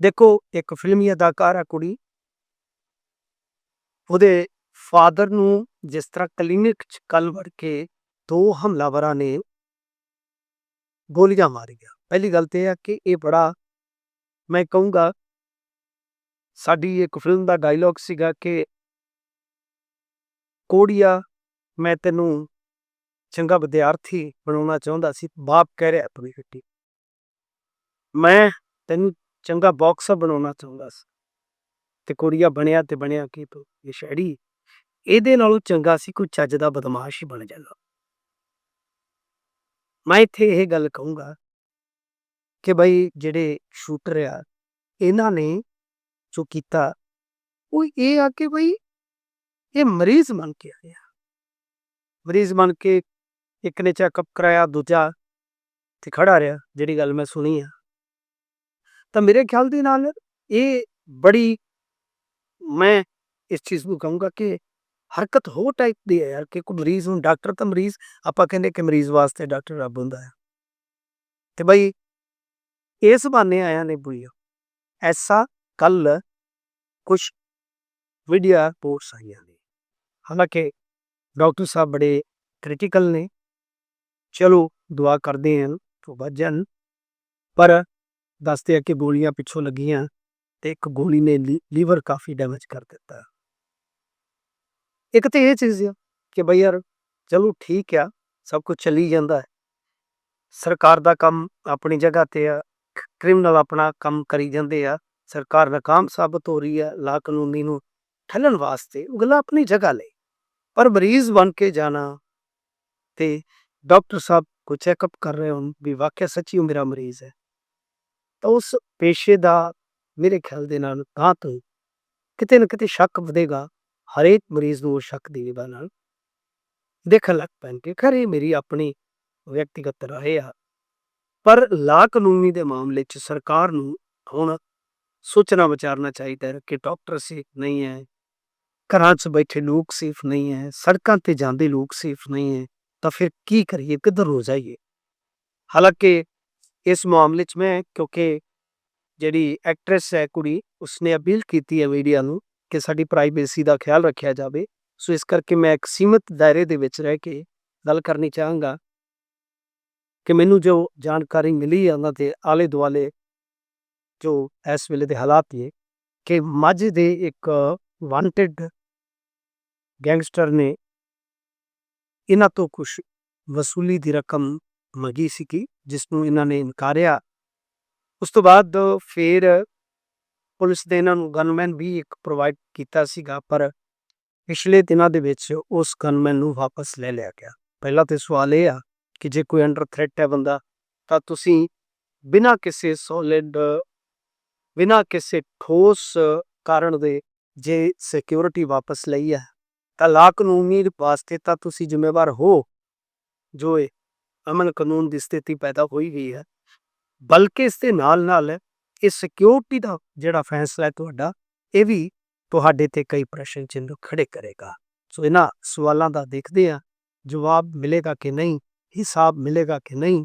ਦੇਖੋ, ਇੱਕ ਫਿਲਮੀ ਅਦਾਕਾਰ ਆ ਕੁੜੀ। ਉਹਦੇ ਫਾਦਰ ਨੂੰ ਜਿਸ ਤਰ੍ਹਾਂ ਕਲੀਨਿਕ ਚ ਕੱਲ ਵੜ ਕੇ ਦੋ ਹਮਲਾਵਰਾਂ ਨੇ ਗੋਲੀਆਂ ਮਾਰੀਆਂ। ਪਹਿਲੀ ਗੱਲ ਤੇ ਇਹ ਆ ਕਿ ਇਹ ਬੜਾ, ਮੈਂ ਕਹੂੰਗਾ, ਸਾਡੀ ਇੱਕ ਫਿਲਮ ਦਾ ਡਾਇਲੌਗ ਸੀਗਾ ਕਿ ਕੋੜੀਆ, ਮੈਂ ਤੈਨੂੰ ਚੰਗਾ ਵਿਦਿਆਰਥੀ ਬਣਾਉਣਾ ਚਾਹੁੰਦਾ ਸੀ, ਬਾਪ ਕਹਿ ਰਿਹਾ ਆਪਣੀ ਹੱਟੀ ਮੈਂ ਤੈਨੂੰ ਚੰਗਾ ਬਾਕਸਰ ਬਣਾਉਣਾ ਚਾਹੁੰਦਾ ਸੀ। ਤੇ ਕੋਰੀਆ ਬਣਿਆ ਤੇ ਬਣਿਆ ਕੀ ਤੂੰ ਇਹ ਸ਼ਾਇਰੀ ਇਹਦੇ ਨਾਲੋਂ ਚੰਗਾ ਸੀ ਕੋਈ ਚੱਜ ਦਾ ਬਦਮਾਸ਼ ਹੀ ਬਣ ਜਾਂਦਾ। ਮੈਂ ਇੱਥੇ ਇਹ ਗੱਲ ਕਹੂੰਗਾ ਕਿ ਬਈ ਜਿਹੜੇ ਸ਼ੂਟਰ ਆ, ਇਹਨਾਂ ਨੇ ਜੋ ਕੀਤਾ, ਉਹ ਇਹ ਆ ਕਿ ਬਈ ਇਹ ਮਰੀਜ਼ ਬਣ ਕੇ ਆਇਆ ਮਰੀਜ਼ ਬਣ ਕੇ ਇੱਕ ਨੇ ਚੈੱਕਅਪ ਕਰਾਇਆ, ਦੂਜਾ ਤੇ ਖੜਾ ਰਿਹਾ, ਜਿਹੜੀ ਗੱਲ ਮੈਂ ਸੁਣੀ ਆ। ਤਾਂ ਮੇਰੇ ਖਿਆਲ ਦੇ ਨਾਲ ਇਹ ਬੜੀ ਮੈਂ ਇਸ ਚੀਜ਼ ਨੂੰ ਕਹੂੰਗਾ ਕਿ ਹਰਕਤ ਹੋ ਟਾਈਪ ਦੀ ਹੈ ਯਾਰ ਕਿ ਕੋਈ ਮਰੀਜ਼ ਨੂੰ ਡਾਕਟਰ ਤਾਂ ਮਰੀਜ਼, ਆਪਾਂ ਕਹਿੰਦੇ ਕਿ ਮਰੀਜ਼ ਵਾਸਤੇ ਡਾਕਟਰ ਰੱਬ ਹੁੰਦਾ ਹੈ। ਤੇ ਬਈ ਇਸ ਬਾਨੇ ਆਇਆ ਨੇ ਬੁਈਓ ਐਸਾ ਕੱਲ ਕੁਝ ਵੀਡੀਓ ਰਿਪੋਰਟਸ ਆਈਆਂ ਨੇ। ਹਾਲਾਂਕਿ ਡਾਕਟਰ ਸਾਹਿਬ ਬੜੇ ਕ੍ਰਿਟੀਕਲ ਨੇ। ਚਲੋ ਦੁਆ ਕਰਦੇ ਹਾਂ, ਤੋਂ ਬਚਣ ਪਰ ਦੱਸਦੇ ਆ ਕਿ ਗੋਲੀਆਂ ਪਿੱਛੋਂ ਲੱਗੀਆਂ ਤੇ ਇੱਕ ਗੋਲੀ ਨੇ ਲੀਵਰ ਕਾਫੀ ਡੈਮੇਜ ਕਰ ਦਿੱਤਾ। ਇੱਕ ਤੇ ਇਹ ਚੀਜ਼ ਆ ਕਿ ਬਈ ਯਾਰ ਚਲੋ ਠੀਕ ਆ, ਸਭ ਕੁਝ ਚੱਲੀ ਜਾਂਦਾ ਹੈ। ਸਰਕਾਰ ਦਾ ਕੰਮ ਆਪਣੀ ਜਗ੍ਹਾ ਤੇ ਆ ਕ੍ਰਿਮੀਨਲ ਆਪਣਾ ਕੰਮ ਕਰੀ ਜਾਂਦੇ ਆ। ਸਰਕਾਰ ਨਾਕਾਮ ਸਾਬਤ ਹੋ ਰਹੀ ਹੈ ਲਾ ਕਾਨੂੰਨੀ ਨੂੰ ਠੱਲਣ ਵਾਸਤੇ ਉਹ ਗੱਲਾਂ ਆਪਣੀ ਜਗ੍ਹਾ ਲਈ। ਪਰ ਮਰੀਜ਼ ਬਣ ਕੇ ਜਾਣਾ ਤੇ ਡਾਕਟਰ ਸਾਹਿਬ ਕੋ ਚੈੱਕਅਪ ਕਰ ਰਹੇ ਹੋਣ ਵੀ ਵਾਕਿਆ ਸੱਚੀ ਉਹ ਮੇਰਾ ਮਰੀਜ਼ ਹੈ। ਤਾਂ ਉਸ ਪੇਸ਼ੇ ਦਾ ਮੇਰੇ ਖਿਆਲ ਦੇ ਨਾਲ ਤਾਂ ਤੋਂ ਕਿਤੇ ਨਾ ਕਿਤੇ ਸ਼ੱਕ ਵਧੇਗਾ, ਹਰੇਕ ਮਰੀਜ਼ ਨੂੰ ਉਹ ਸ਼ੱਕ ਦੀ ਵਿਭਾ ਨਾਲ। ਦੇਖਣ ਲੱਗ ਪੈਣਗੇ, ਖੈਰ ਇਹ ਮੇਰੀ ਆਪਣੀ ਵਿਅਕਤੀਗਤ ਰਾਏ ਆ। ਪਰ ਲਾ ਕਾਨੂੰਨੀ ਦੇ ਮਾਮਲੇ 'ਚ ਸਰਕਾਰ ਨੂੰ ਹੁਣ ਸੋਚਣਾ ਵਿਚਾਰਨਾ ਚਾਹੀਦਾ ਹੈ ਕਿ ਡਾਕਟਰ ਸੇਫ ਨਹੀਂ ਹੈ, ਘਰਾਂ 'ਚ ਬੈਠੇ ਲੋਕ ਸੇਫ ਨਹੀਂ ਹੈ, ਸੜਕਾਂ ਤੇ ਜਾਂਦੇ ਲੋਕ ਸੇਫ ਨਹੀਂ ਹੈ, ਤਾਂ ਫਿਰ ਕੀ ਕਰੀਏ, ਕਿੱਧਰ ਹੋ ਜਾਈਏ ਹਾਲਾਂਕਿ ਇਸ ਮਾਮਲੇ 'ਚ ਮੈਂ ਕਿਉਂਕਿ ਜਿਹੜੀ ਐਕਟ੍ਰੈਸ ਹੈ ਕੁੜੀ ਉਸਨੇ ਅਪੀਲ ਕੀਤੀ ਹੈ ਮੀਡੀਆ ਨੂੰ ਕਿ ਸਾਡੀ ਪ੍ਰਾਈਵੇਸੀ ਦਾ ਖਿਆਲ ਰੱਖਿਆ ਜਾਵੇ ਸੋ ਇਸ ਕਰਕੇ ਮੈਂ ਇੱਕ ਸੀਮਤ ਦਾਇਰੇ ਦੇ ਵਿੱਚ ਰਹਿ ਕੇ ਗੱਲ ਕਰਨੀ ਚਾਹਾਂਗਾ ਕਿ ਮੈਨੂੰ ਜੋ ਜਾਣਕਾਰੀ ਮਿਲੀ ਹੈ ਉਹਨਾਂ ਦੇ ਆਲੇ ਦੁਆਲੇ ਜੋ ਇਸ ਵੇਲੇ ਦੇ ਹਾਲਾਤ ਇਹ ਕਿ ਮਾਝੇ ਦੇ ਇੱਕ ਵਾਂਟਡ ਗੈਂਗਸਟਰ ਨੇ ਇਹਨਾਂ ਤੋਂ ਕੁਝ ਵਸੂਲੀ ਦੀ ਰਕਮ ਮੰਗੀ ਸੀ ਕਿ ਜਿਸ ਨੂੰ ਇਹਨਾਂ ਨੇ ਇਨਕਾਰਿਆ। ਉਸ ਤੋਂ ਬਾਅਦ ਫਿਰ ਪੁਲਿਸ ਨੇ ਇਹਨਾਂ ਨੂੰ ਗਨਮੈਨ ਵੀ ਇੱਕ ਪ੍ਰੋਵਾਈਡ ਕੀਤਾ ਸੀਗਾ, ਪਰ ਪਿਛਲੇ ਦਿਨਾਂ ਦੇ ਵਿੱਚ ਉਸ ਗਨਮੈਨ ਨੂੰ ਵਾਪਸ ਲੈ ਲਿਆ ਗਿਆ। ਪਹਿਲਾ ਤੇ ਸਵਾਲ ਇਹ ਆ ਕਿ ਜੇ ਕੋਈ ਅੰਡਰ ਥ੍ਰੈਟ ਹੈ ਬੰਦਾ, ਤਾਂ ਤੁਸੀਂ ਬਿਨਾਂ ਕਿਸੇ ਸੋਲਿਡ ਬਿਨਾਂ ਕਿਸੇ ਠੋਸ ਕਾਰਨ ਦੇ ਜੇ ਸਿਕਿਉਰਿਟੀ ਵਾਪਸ ਲਈ ਹੈ, ਤਾਂ ਲਾ ਕਾਨੂੰਨੀ ਵਾਸਤੇ ਤਾਂ ਤੁਸੀਂ ਜ਼ਿੰਮੇਵਾਰ ਹੋ। ਜੋ ਇਹ ਅਮਨ ਕਾਨੂੰਨ ਦੀ ਸਥਿਤੀ ਪੈਦਾ ਹੋਈ ਹੋਈ ਹੈ। ਬਲਕਿ ਇਸ ਦੇ ਨਾਲ ਨਾਲ ਇਹ ਸਿਕਿਉਰਿਟੀ ਦਾ ਜਿਹੜਾ ਫੈਸਲਾ ਹੈ ਤੁਹਾਡਾ, ਇਹ ਵੀ ਤੁਹਾਡੇ ਤੇ ਕਈ ਪ੍ਰਸ਼ਨ ਚਿੰਨ੍ਹ ਖੜੇ ਕਰੇਗਾ। ਸੋ ਇਹਨਾਂ ਸਵਾਲਾਂ ਦਾ ਦੇਖਦੇ ਆ ਜਵਾਬ ਮਿਲੇਗਾ ਕਿ ਨਹੀਂ, ਹਿਸਾਬ ਮਿਲੇਗਾ ਕਿ ਨਹੀਂ।